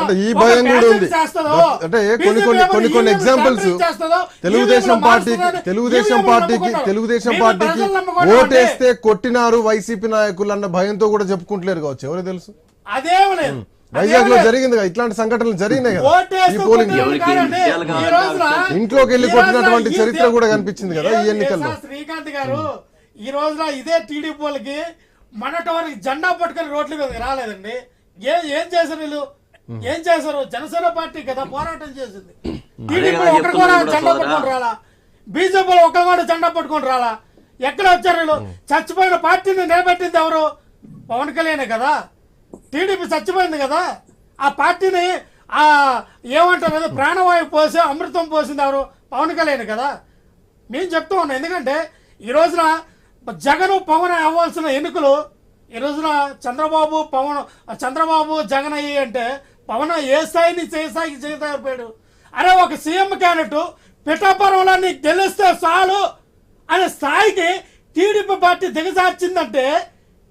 అంటే ఈ భయం కూడా ఉంది. అంటే కొన్ని కొన్ని కొన్ని కొన్ని ఎగ్జాంపుల్స్ తెలుగుదేశం పార్టీకి తెలుగుదేశం పార్టీకి. తెలుగుదేశం పార్టీకి ఓటేస్తే కొట్టినారు వైసీపీ నాయకులు అన్న భయంతో కూడా చెప్పుకుంటలేరు కావచ్చు. ఎవరు తెలుసు? వైజాగ్లో. జరిగింది కదా ఇట్లాంటి సంఘటనలు జరిగినాయి కదా. ఈ పోలింగ్. ఇంట్లోకి వెళ్ళి కొట్టినటువంటి చరిత్ర కూడా కనిపించింది కదా ఈ ఎన్నికల్లో. శ్రీకాంత్ గారు? ఈ రోజున ఇదే టీడీపీ వాళ్ళకి మొన్నటి వరకు జెండా పట్టుకొని రోడ్ల రాలేదండి. ఏ ఏం చేశారు వీళ్ళు? ఏం చేశారు? జనసేన పార్టీ కదా పోరాటం చేసింది. టీడీపీ ఒకరు కూడా జెండా. పట్టుకొని రాలా. బీజేపీలో ఒకరు కూడా జెండా పట్టుకొని రాలా. ఎక్కడ వచ్చారు వీళ్ళు? చచ్చిపోయిన పార్టీని నిలబెట్టింది ఎవరు? పవన్ కళ్యాణ్ కదా. టీడీపీ చచ్చిపోయింది కదా. ఆ పార్టీని ఆ ఏమంటారు కదా ప్రాణవాయువు పోసి అమృతం పోసింది ఎవరు? పవన్ కళ్యాణ్ కదా. మేము చెప్తూ ఉన్నాం. ఎందుకంటే ఈ రోజున జగన్ పవన్ అవ్వాల్సిన ఎన్నికలు ఈ రోజున చంద్రబాబు పవన్ చంద్రబాబు జగన్ అయ్యి అంటే పవన్ ఏ స్థాయి నుంచి ఏ స్థాయికి చేయలేకపోయాడు అరే ఒక సీఎం క్యాండిడేట్ పిఠాపురంలో నీకు గెలిస్తే చాలు అనే స్థాయికి టీడీపీ పార్టీ దిగజార్చిందంటే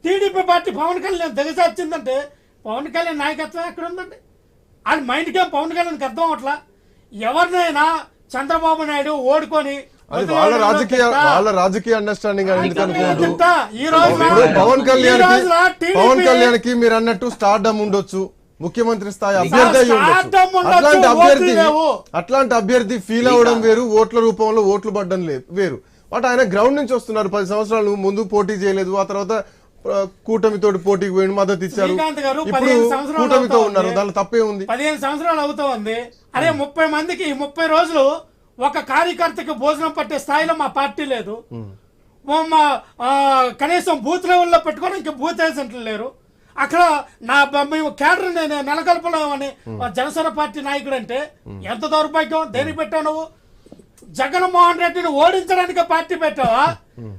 టీడీపీ పార్టీ పవన్ కళ్యాణ్ దిగజార్చిందంటే పవన్ కళ్యాణ్ నాయకత్వం ఎక్కడ ఉందండి? అది మైండ్కే పవన్ కళ్యాణ్కి అర్థం అవట్లా? ఎవరినైనా చంద్రబాబు నాయుడు ఓడుకొని వాళ్ళ రాజకీయ వాళ్ళ రాజకీయ అండర్స్టాండింగ్ కళ్యాణ్ పవన్ కళ్యాణ్కి మీరు అన్నట్టు స్టార్డమ్ ఉండొచ్చు. ముఖ్యమంత్రి స్థాయి అభ్యర్థి అట్లాంటి అభ్యర్థి. అట్లాంటి అభ్యర్థి ఫీల్ అవడం వేరు ఓట్ల రూపంలో ఓట్లు పడ్డం లేదు వేరు. బట్ ఆయన గ్రౌండ్ నుంచి వస్తున్నారు పది సంవత్సరాలు ముందు పోటీ చేయలేదు ఆ తర్వాత ఆ, కూటమితోటి పోటీకి పోయి మద్దతు ఇచ్చారు. ఇప్పుడు కూటమితో ఉన్నారు. దానిలో తప్పే ఉంది. పదిహేను సంవత్సరాలు అవుతా ఉంది. అదే ముప్పై మందికి ముప్పై రోజులు ఒక కార్యకర్తకి భోజనం పట్టే స్థాయిలో మా పార్టీ లేదు. మా కనీసం బూత్ లెవెల్లో పెట్టుకొని ఇంకా బూత్ ఏజెంట్లు లేరు. అక్కడ నా మేము కేడర్ నేను నెలకొల్పలేమని జనసేన పార్టీ నాయకుడు అంటే ఎంత దౌర్భాగ్యం దేనికి పెట్టావు నువ్వు? జగన్మోహన్ రెడ్డిని ఓడించడానికి పార్టీ పెట్టావా?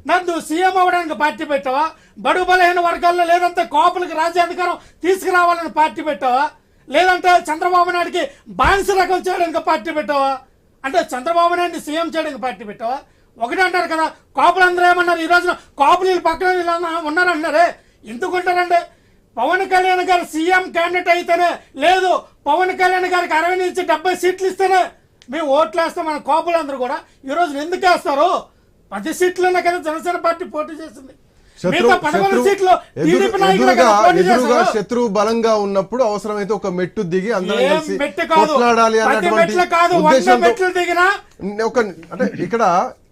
నన్ను సీఎం అవ్వడానికి పార్టీ పెట్టావా? బడుగు బలహీన వర్గాల్లో లేదంటే కోపలకి రాజ్యాధికారం తీసుకురావాలని పార్టీ పెట్టావా? లేదంటే చంద్రబాబు నాయుడికి బానిస రకం చేయడానికి పార్టీ పెట్టావా? అంటే చంద్రబాబు నాయుడిని సీఎం చేయడానికి పార్టీ పెట్టావా? ఒకటి అంటారు కదా కాపులు అందరూ ఏమన్నారు? ఈ రోజున కాపులు వీళ్ళు పక్కన వీళ్ళు అన్న- ఉన్నారంటారే ఎందుకు పవన్ కళ్యాణ్ గారు సీఎం క్యాండిడేట్ అయితేనే లేదు. పవన్ కళ్యాణ్ గారికి అరవై నుంచి డెబ్బై సీట్లు ఇస్తేనే మేము ఓట్లు వేస్తాం మన కోపులందరూ కూడా. ఈ రోజు ఎందుకు వేస్తారు? పది సీట్లున్నా కదా జనసేన పార్టీ పోటీ చేసింది. శత్రువు బలంగా ఉన్నప్పుడు అవసరమైతే ఒక మెట్టు దిగి అందరం కలిసి కాదు. కొట్లాడాలి అన్నటువంటి ఒక అంటే ఇక్కడ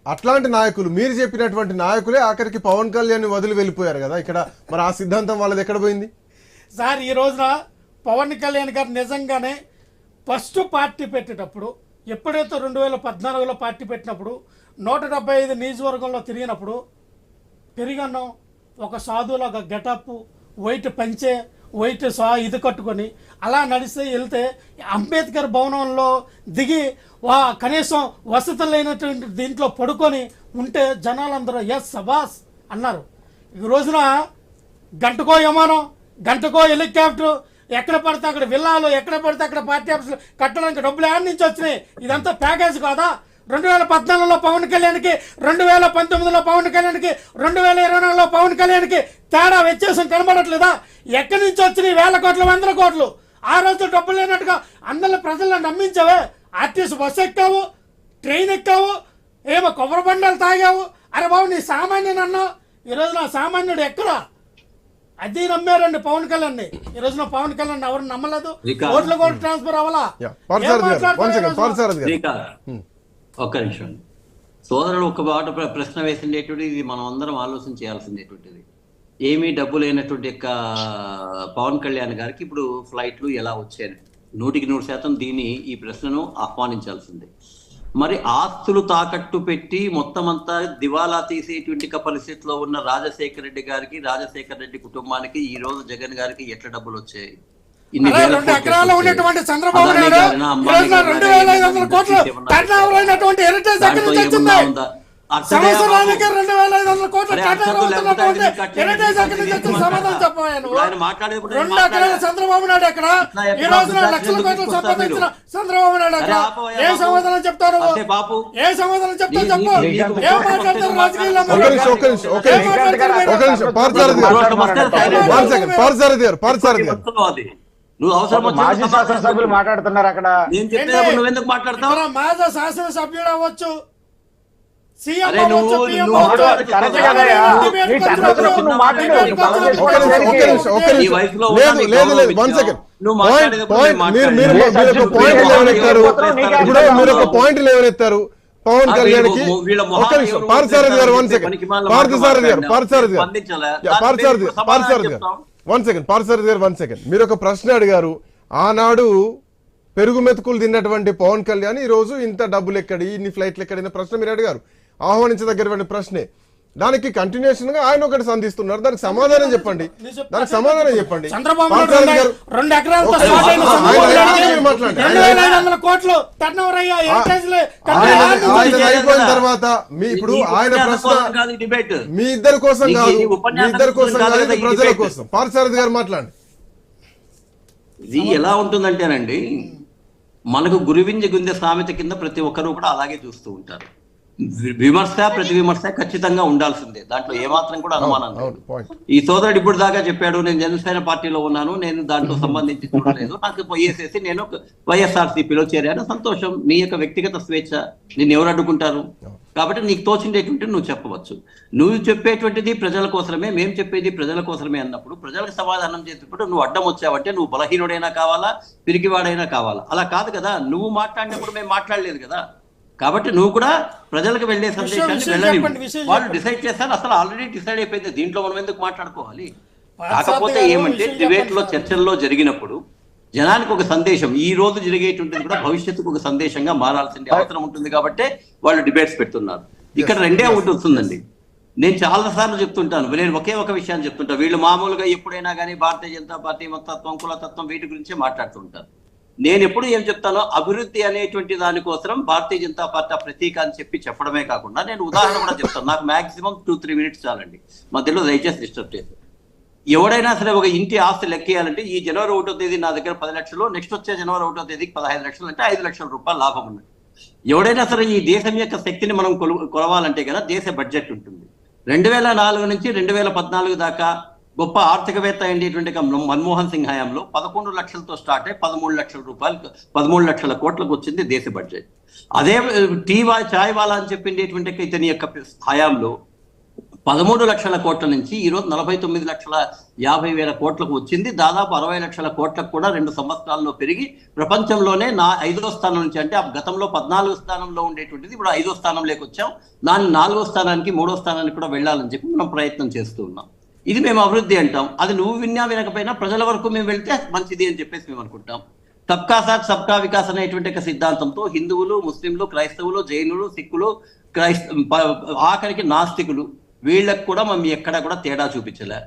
అట్లాంటి నాయకులు మీరు చెప్పినటువంటి నాయకులే ఆఖరికి పవన్ కళ్యాణ్ వదిలి వెళ్ళిపోయారు కదా. ఇక్కడ మరి ఆ సిద్ధాంతం వాళ్ళది ఎక్కడ పోయింది? సార్ ఈ రోజున పవన్ కళ్యాణ్ గారు నిజంగానే ఫస్ట్ పార్టీ పెట్టేటప్పుడు ఎప్పుడైతే రెండు వేల పద్నాలుగులో పార్టీ పెట్టినప్పుడు నూట డెబ్బై ఐదు నియోజకవర్గంలో తిరిగినప్పుడు పెరిగన్నం ఒక సాధువులో ఒక గెటప్ వైట్ పంచే వైట్ సా ఇది కట్టుకొని అలా నడిస్తే వెళ్తే అంబేద్కర్ భవనంలో దిగి వా కనీసం వసతులు లేనటువంటి దీంట్లో పడుకొని ఉంటే జనాలందరూ ఎస్ సబాస్ అన్నారు. ఈ రోజున గంటకో విమానం గంటకో హెలికాప్టర్ ఎక్కడ పడితే అక్కడ విల్లాలు ఎక్కడ పడితే అక్కడ పార్టీ ఆఫీసులు కట్టడానికి డబ్బులు ఏడు నుంచి వచ్చినాయి. ఇదంతా ప్యాకేజ్ కాదా? రెండు వేల పద్నాలుగులో పవన్ కళ్యాణ్కి రెండు వేల పంతొమ్మిదిలో పవన్ కళ్యాణ్కి రెండు వేల ఇరవై నాలుగులో పవన్ కళ్యాణ్కి తేడా వ్యత్యాసం కనబడట్లేదా? ఎక్కడి నుంచి వచ్చినాయి వేల కోట్లు వందల కోట్లు? ఆ రోజు డబ్బులు లేనట్టుగా అందరిని ప్రజలను నమ్మించావే? ఆర్టీసీ బస్సు ఎక్కావు ట్రైన్ ఎక్కావు ఏమో కొబ్బరి బండాలు తాగావు. అరే బాబు నీ సామాన్యుని అన్నావు. ఈరోజు నా సామాన్యుడు ఎక్కడా? అది నమ్మారండి పవన్ కళ్యాణ్ ఈ రోజున పవన్ కళ్యాణ్ ఎవరు నమ్మలేదు? రికార్డ్. ఓట్లు కూడా ట్రాన్స్ఫర్ అవ్వాలా? ఒక్క నిమిషం. సోదరుడు ఒక మాట ప్రశ్న వేసిండేటువంటి ఇది మనం అందరం ఆలోచన చేయాల్సిందేటువంటిది ఏమీ డబ్బు లేనటువంటి యొక్క పవన్ కళ్యాణ్ గారికి ఇప్పుడు ఫ్లైట్లు ఎలా వచ్చాయని. నూటికి నూరు శాతం దీన్ని ఈ ప్రశ్నను ఆహ్వానించాల్సిందే. మరి ఆస్తులు తాకట్టు పెట్టి మొత్తం అంతా దివాలా తీసేటువంటి పరిస్థితిలో ఉన్న రాజశేఖర రెడ్డి గారికి రాజశేఖర రెడ్డి కుటుంబానికి ఈ రోజు జగన్ గారికి ఎట్లా డబ్బులు వచ్చాయి? ఇన్ని రెండు. ఉన్నటువంటి చంద్రబాబు నాయుడు రెండు వేల ఐదు వందల కోట్లు అయినటువంటి హెరిటేజ్ ఎక్కడి నుంచి వచ్చింది సంవత్సరానికి. రెండు వేల ఐదు వందల కోట్లు అవుతున్నటువంటి హెరిటేజ్ ఎక్కడి నుంచి వచ్చింది సమాధానం రెండు ఎకరాల మాట్లాడా. చంద్రబాబు నాయుడు ఎక్కడ? ఈ రోజున లక్షల కోట్లు సంపాదించిన? చంద్రబాబు నాయుడు ఎక్కడ? ఏ. సమాధానం చెప్తారు. ఏ సమాధానం చెప్తావు నీ- చెప్పు. ఏం మాట్లాడతారు రాజకీయాల్లో ఏం మాట్లాడతారు గారు. గారు గారు నువ్వు అవసరం మాజీ శాసనసభ్యులు మాట్లాడుతున్నారు అక్కడ. నేను చెప్పేటప్పుడు నువ్వు ఎందుకు మాట్లాడతావు? మాజీ శాసనసభ్యుడు అవ్వచ్చు. మీరు పాయింట్ లేవనెత్తారు ఎవరు నీకు ఇప్పుడు అర్థం మీరు ఒక కాదు. పాయింట్ లేవనెత్తారు పవన్ వీళ్ళ- వీళ్ళ ఒక్క నిమిషం. పార్థసారథి గారు వన్? సెకండ్ పార్థసారథి గారు పార్థసారథి గారు. పార్థసారథి సమాధానం పార్థసారథి గారు. వన్ సెకండ్ పార్సర్ గారు వన్ సెకండ్ మీరు ఒక ప్రశ్న అడిగారు. ఆనాడు పెరుగు మెతుకులు తిన్నటువంటి పవన్ కళ్యాణ్ ఈ రోజు ఇంత డబ్బులు ఎక్కడి ఇన్ని ఫ్లైట్లు ఎక్కడైనా ప్రశ్న మీరు అడిగారు. ఆహ్వానించదగ్గరటువంటి ప్రశ్నే. దానికి కంటిన్యూషన్గా ఆయన ఒకటి సంధిస్తున్నారు. దానికి సమాధానం చెప్పండి. దానికి సమాధానం చెప్పండి. చంద్రబాబు రెండు- ఎకరాలతో అయిపోయిన. తర్వాత మీ ఇప్పుడు ఆయన ప్రశ్న మీ ఇద్దరి కోసం కాదు మీ ఇద్దరి కోసం కాదు ప్రజల. కోసం. పార్థసారథి గారు మాట్లాడండి. ఇది ఎలా ఉంటుందంటేనండి మనకు గురువింజ గుందె సామెత కింద ప్రతి ఒక్కరూ కూడా అలాగే చూస్తూ ఉంటారు. విమర్శ ప్రతి విమర్శ ఖచ్చితంగా ఉండాల్సిందే. దాంట్లో ఏమాత్రం కూడా అనుమానం లేదు. ఈ సోదరుడు ఇప్పుడు దాకా చెప్పాడు నేను జనసేన పార్టీలో ఉన్నాను నేను దాంట్లో సంబంధించి చూడలేదు. నాకు పోయేసేసి నేను వైఎస్ఆర్ సిపిలో చేరాను. సంతోషం. నీ యొక్క వ్యక్తిగత స్వేచ్ఛ నిన్ను ఎవరు అడ్డుకుంటారు? కాబట్టి నీకు తోచిండేటువంటి నువ్వు చెప్పవచ్చు. నువ్వు చెప్పేటువంటిది ప్రజల కోసమే మేము చెప్పేది ప్రజల కోసమే అన్నప్పుడు ప్రజలకు సమాధానం చేసేటప్పుడు నువ్వు అడ్డం వచ్చావంటే నువ్వు బలహీనుడైనా కావాలా పిరికివాడైనా కావాలా? అలా కాదు కదా. నువ్వు మాట్లాడినప్పుడు మేము మాట్లాడలేదు కదా. కాబట్టి నువ్వు కూడా ప్రజలకు వెళ్ళే సందేశాన్ని విషయం వాళ్ళు. డిసైడ్ చేస్తారు అసలు ఆల్రెడీ డిసైడ్ అయిపోయింది. దీంట్లో మనం ఎందుకు మాట్లాడుకోవాలి? కాకపోతే ఏమంటే విషయం డిబేట్లో చెప్పండి సార్. చర్చల్లో జరిగినప్పుడు జనానికి ఒక సందేశం ఈ రోజు జరిగేటువంటిది కూడా భవిష్యత్తుకు ఒక సందేశంగా మారాల్సిన అవసరం ఉంటుంది కాబట్టి వాళ్ళు డిబేట్స్ పెడుతున్నారు. ఇక్కడ రెండే ఒకటి వస్తుందండి. నేను చాలా సార్లు చెప్తుంటాను నేను ఒకే ఒక విషయాన్ని చెప్తుంటా. వీళ్ళు మామూలుగా ఎప్పుడైనా కానీ భారతీయ జనతా పార్టీ మతత్వం కులతత్వం వీటి గురించే మాట్లాడుతుంటారు నేను ఎప్పుడు ఏం చెప్తానో అభివృద్ధి అనేటువంటి దానికోసం భారతీయ జనతా పార్టీ ప్రతీక అని చెప్పి చెప్పడమే కాకుండా నేను ఉదాహరణ కూడా చెప్తాను. నాకు మాక్సిమం టూ త్రీ మినిట్స్ చాలండి. మధ్యలో దయచేసి డిస్టర్బ్ చేసి ఎవడైనా సరే ఒక ఇంటి ఆస్తి లెక్కేయాలంటే ఈ జనవరి ఒకటో తేదీ నా దగ్గర పది లక్షలు నెక్స్ట్ వచ్చే జనవరి ఒకటో తేదీకి పదహైదు లక్షలు అంటే ఐదు లక్షల రూపాయలు లాభం ఉంది ఎవడైనా సరే ఈ దేశం యొక్క శక్తిని మనం కొలు కొలవాలంటే కదా దేశ బడ్జెట్ ఉంటుంది. రెండు వేల నాలుగు నుంచి రెండు వేల పద్నాలుగు దాకా గొప్ప ఆర్థికవేత్త అయినటువంటి మన్మోహన్ సింగ్ హయాంలో పదకొండు లక్షలతో స్టార్ట్ అయ్యి పదమూడు లక్షల రూపాయలు పదమూడు లక్షల కోట్లకు వచ్చింది దేశ బడ్జెట్ అదే టీ వా చాయ్ వాలా అని చెప్పిండేటువంటి ఇతని యొక్క హయాంలో పదమూడు లక్షల కోట్ల నుంచి ఈరోజు నలభై తొమ్మిది లక్షల యాభై వేల కోట్లకు వచ్చింది. దాదాపు అరవై లక్షల కోట్లకు కూడా రెండు సంవత్సరాల్లో పెరిగి ప్రపంచంలోనే నా ఐదో స్థానం నుంచి అంటే ఆ గతంలో పద్నాలుగో స్థానంలో ఉండేటువంటిది ఇప్పుడు ఐదో స్థానంలోకి వచ్చాం. దాని నాలుగో స్థానానికి మూడో స్థానానికి కూడా వెళ్ళాలని చెప్పి మనం ప్రయత్నం చేస్తూ ఉన్నాం. ఇది మేము అభివృద్ధి అంటాం. అది నువ్వు విన్నా వినకపోయినా ప్రజల వరకు మేము వెళ్తే మంచిది అని చెప్పేసి మేము అనుకుంటాం. సబ్కా సాత్ సబ్కా వికాస్ అనేటువంటి ఒక సిద్ధాంతంతో హిందువులు ముస్లింలు క్రైస్తవులు జైనులు సిక్కులు క్రైస్త ఆఖరికి నాస్తికులు వీళ్ళకి కూడా మనం ఎక్కడ కూడా తేడా చూపించలే.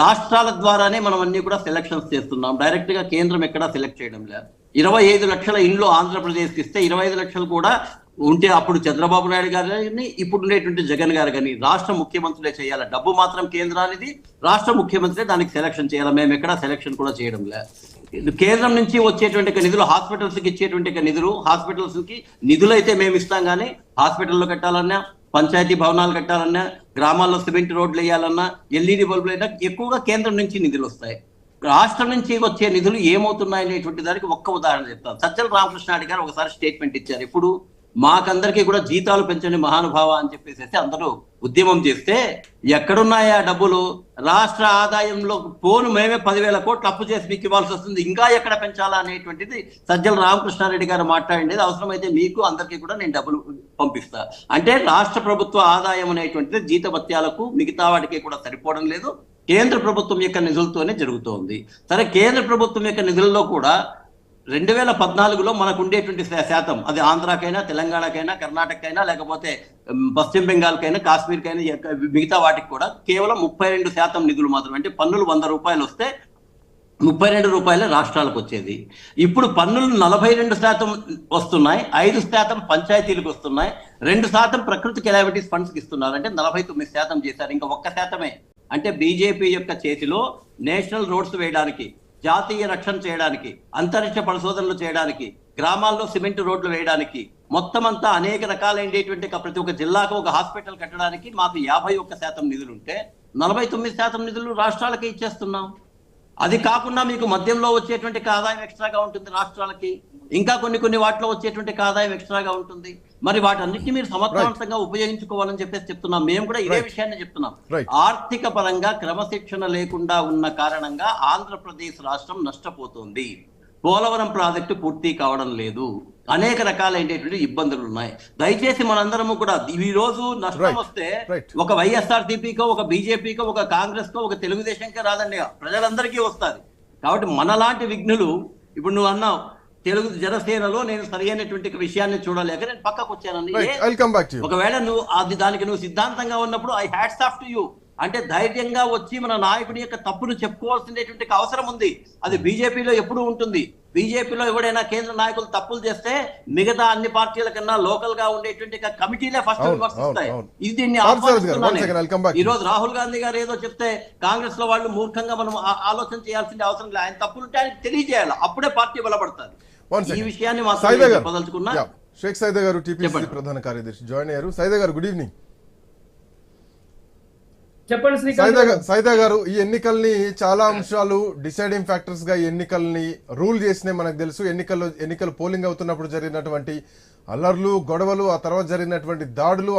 రాష్ట్రాల ద్వారానే మనం అన్ని కూడా సెలక్షన్స్ చేస్తున్నాం. డైరెక్ట్గా కేంద్రం ఎక్కడా సెలెక్ట్ చేయడం లేదు. ఇరవై ఐదు లక్షల ఇండ్లు ఆంధ్రప్రదేశ్కి ఇస్తే ఇరవై ఐదు లక్షలు కూడా ఉంటే అప్పుడు చంద్రబాబు నాయుడు గారు కానీ ఇప్పుడు ఉండేటువంటి జగన్ గారు కానీ రాష్ట్ర ముఖ్యమంత్రులే చేయాలి? డబ్బు మాత్రం కేంద్రానిది రాష్ట్ర ముఖ్యమంత్రి దానికి సెలక్షన్ చేయాలి? మేము ఎక్కడ సెలక్షన్ కూడా చేయడం లే. కేంద్రం నుంచి వచ్చేటువంటి నిధులు హాస్పిటల్స్కి ఇచ్చేటువంటి నిధులు హాస్పిటల్స్కి నిధులు అయితే మేము ఇస్తాం కానీ హాస్పిటల్లో కట్టాలన్నా పంచాయతీ భవనాలు కట్టాలన్నా గ్రామాల్లో సిమెంట్ రోడ్లు వేయాలన్నా ఎల్ఈడి బల్బులు అయినా ఎక్కువగా కేంద్రం నుంచి నిధులు వస్తాయి. రాష్ట్రం నుంచి వచ్చే నిధులు ఏమవుతున్నాయి అనేటువంటి దానికి ఒక్క ఉదాహరణ చెప్తాను. సజ్జల రామకృష్ణ గారు ఒకసారి స్టేట్మెంట్ ఇచ్చారు. ఇప్పుడు మాకందరికీ కూడా జీతాలు పెంచండి మహానుభావ అని చెప్పేసి అందరూ ఉద్యమం చేస్తే ఎక్కడున్నాయా డబ్బులు? రాష్ట్ర ఆదాయంలో పోను మేమే పదివేల కోట్లు అప్పు చేసి మీకు ఇవ్వాల్సి వస్తుంది. ఇంకా ఎక్కడ పెంచాలా అనేటువంటిది సజ్జల రామకృష్ణారెడ్డి గారు మాట్లాడేది అవసరమైతే మీకు అందరికీ కూడా నేను డబ్బులు పంపిస్తా. అంటే రాష్ట్ర ప్రభుత్వ ఆదాయం అనేటువంటిది జీతభత్యాలకు మిగతా వాటికి కూడా సరిపోవడం లేదు. కేంద్ర ప్రభుత్వం యొక్క నిధులతోనే జరుగుతోంది. సరే కేంద్ర ప్రభుత్వం యొక్క నిధులలో కూడా రెండు వేల పద్నాలుగులో మనకు ఉండేటువంటి శాతం. అది ఆంధ్రాకైనా తెలంగాణకైనా కర్ణాటకైనా లేకపోతే పశ్చిమ బెంగాల్కైనా కాశ్మీర్కైనా మిగతా వాటికి కూడా కేవలం ముప్పై రెండు శాతం నిధులు మాత్రం అంటే పన్నులు వంద రూపాయలు వస్తే ముప్పై రెండు రూపాయల రాష్ట్రాలకు వచ్చేది. ఇప్పుడు పన్నులు నలభై రెండు శాతం వస్తున్నాయి ఐదు శాతం పంచాయతీలకు వస్తున్నాయి రెండు శాతం ప్రకృతి కెలాబిటీస్ ఫండ్స్ ఇస్తున్నారు. అంటే నలభై తొమ్మిది శాతం చేశారు. ఇంకా ఒక్క శాతమే. అంటే బీజేపీ యొక్క చేతిలో నేషనల్ రోడ్స్ వేయడానికి జాతీయ రక్షణ చేయడానికి అంతరిక్ష పరిశోధనలు చేయడానికి గ్రామాల్లో సిమెంట్ రోడ్లు వేయడానికి మొత్తం అంతా అనేక రకాలైనటువంటి ప్రతి ఒక్క జిల్లాకు ఒక హాస్పిటల్ కట్టడానికి మాకు యాభై ఒక్క శాతం నిధులు ఉంటే నలభై తొమ్మిది శాతం నిధులు రాష్ట్రాలకి ఇచ్చేస్తున్నాం. అది కాకుండా మీకు మద్యంలో వచ్చేటువంటి ఆదాయం ఎక్స్ట్రాగా ఉంటుంది రాష్ట్రాలకి. ఇంకా కొన్ని కొన్ని వాటిలో వచ్చేటువంటి ఆదాయం ఎక్స్ట్రాగా ఉంటుంది. మరి వాటన్నిటిని మీరు సమర్థవంతంగా ఉపయోగించుకోవాలని చెప్పేసి చెప్తున్నాం మేము కూడా ఇదే. విషయాన్ని చెప్తున్నాం. ఆర్థిక పరంగా క్రమశిక్షణ లేకుండా ఉన్న కారణంగా ఆంధ్రప్రదేశ్ రాష్ట్రం నష్టపోతుంది పోలవరం ప్రాజెక్టు పూర్తి కావడం లేదు అనేక రకాలైనటువంటి ఇబ్బందులు ఉన్నాయి దయచేసి మనందరము కూడా ఈ రోజు నష్టం. వస్తే. ఒక వైఎస్ఆర్ సిపికో ఒక బీజేపీకో ఒక కాంగ్రెస్ కో ఒక తెలుగుదేశంకో రాదండి ప్రజలందరికీ వస్తుంది కాబట్టి మనలాంటి విఘ్నులు ఇప్పుడు నువ్వు అన్నావు తెలుగు జనసేనలో నేను సరైనటువంటి విషయాన్ని చూడలేక నేను పక్కకు టు ఒకవేళ నువ్వు అది దానికి నువ్వు సిద్ధాంతంగా ఉన్నప్పుడు I hats off to you అంటే ధైర్యంగా వచ్చి మన నాయకుడి యొక్క తప్పును చెప్పుకోవాల్సినటువంటి అవసరం ఉంది. అది బీజేపీలో ఎప్పుడు ఉంటుంది. బీజేపీలో ఎవడైనా కేంద్ర నాయకులు తప్పులు చేస్తే మిగతా అన్ని పార్టీల కన్నా లోకల్గా ఉండేటువంటి కమిటీలే ఫస్ట్ విమర్శిస్తాయి. ఇది దీన్ని ఈ రోజు రాహుల్ గాంధీ గారు ఏదో చెప్తే కాంగ్రెస్లో వాళ్ళు మూర్ఖంగా మనం ఆలోచన చేయాల్సిన అవసరం లేదు. ఆయన తప్పులుంటే ఆయనకు తెలియజేయాలి. అప్పుడే పార్టీ బలపడుతుంది. వన్ ఈ విషయాన్ని చెప్పదలుచుకున్నా షేక్ సైదా గారు టీపీసీ. ప్రధాన కార్యదర్శి జాయిన్ అయ్యారు. సైదా గారు గుడ్ ఈవినింగ్. చెప్పండి సైదా గారు. గా- సైదా గారు ఈ ఎన్నికల్ని చాలా అంశాలు డిసైడింగ్ ఫ్యాక్టర్స్గా ఈ ఎన్నికల్ని రూల్ చేసినాయి మనకు తెలుసు. ఎన్నికల్లో ఎన్నికలు పోలింగ్ అవుతున్నప్పుడు జరిగినటువంటి అల్లర్లు గొడవలు ఆ తర్వాత జరిగినటువంటి దాడులు